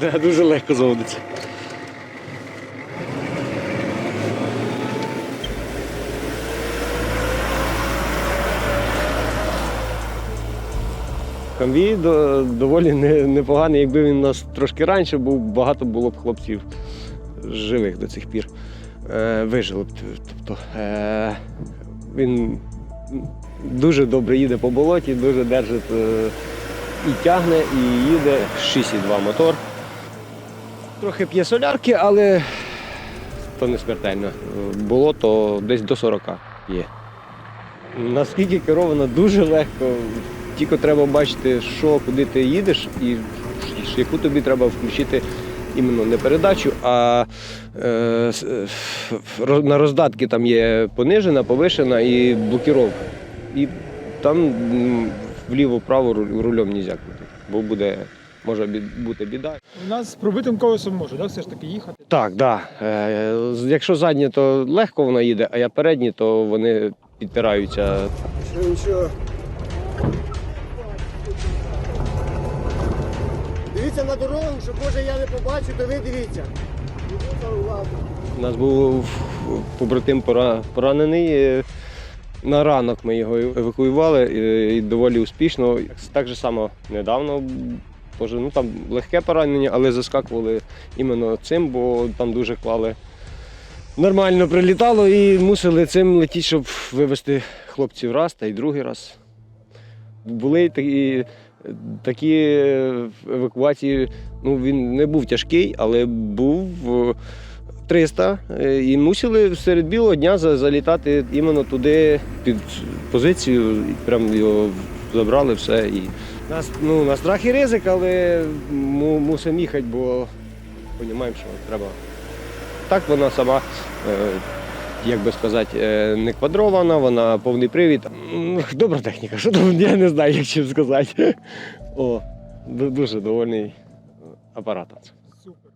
Да, дуже легко заводиться. Конвій доволі непоганий. Якби він у нас трошки раніше був, багато було б хлопців живих до цих пір. Е, вижили б. Тобто, е, він дуже добре їде по болоті, дуже держить е, і тягне, і їде 6,2 мотор. Трохи п'є солярки, але то не смертельно. Болото десь до 40 є. Наскільки керовано дуже легко. Тільки треба бачити, що, куди ти їдеш, і яку тобі треба включити іменно не передачу, а е, е, на роздатки там є понижена, повишена і блокіровка. І там вліво-право рулем не крутити, бо буде, може бути біда. У нас з пробитим колесом може, да, все ж таки їхати. Так, да. Е, якщо задні, то легко вона їде, а я передні, то вони підпираються. Що нічого. Дивіться на дорогу, щоб може я не побачу, то ви дивіться. У нас був побратим поранений. е, На ранок ми його евакуювали е, і доволі успішно. Так же само недавно. Теж, ну, там легке поранення, але заскакували іменно цим, бо там дуже клали. Нормально прилітало і мусили цим летіти, щоб вивезти хлопців раз та й другий раз. Були такі, такі евакуації. Ну, він не був тяжкий, але був е, 300. е, І мусили серед білого дня залітати іменно туди під позицію. Прям його забрали все. І нас, ну, на страх і ризик, але мусимо їхати, бо розуміємо, що треба. Так вона сама. е, Як би сказати, е, не квадрована, вона повний привід. Добра техніка, що там, я не знаю, як чим сказати. О, дуже довольний апаратом. Супер.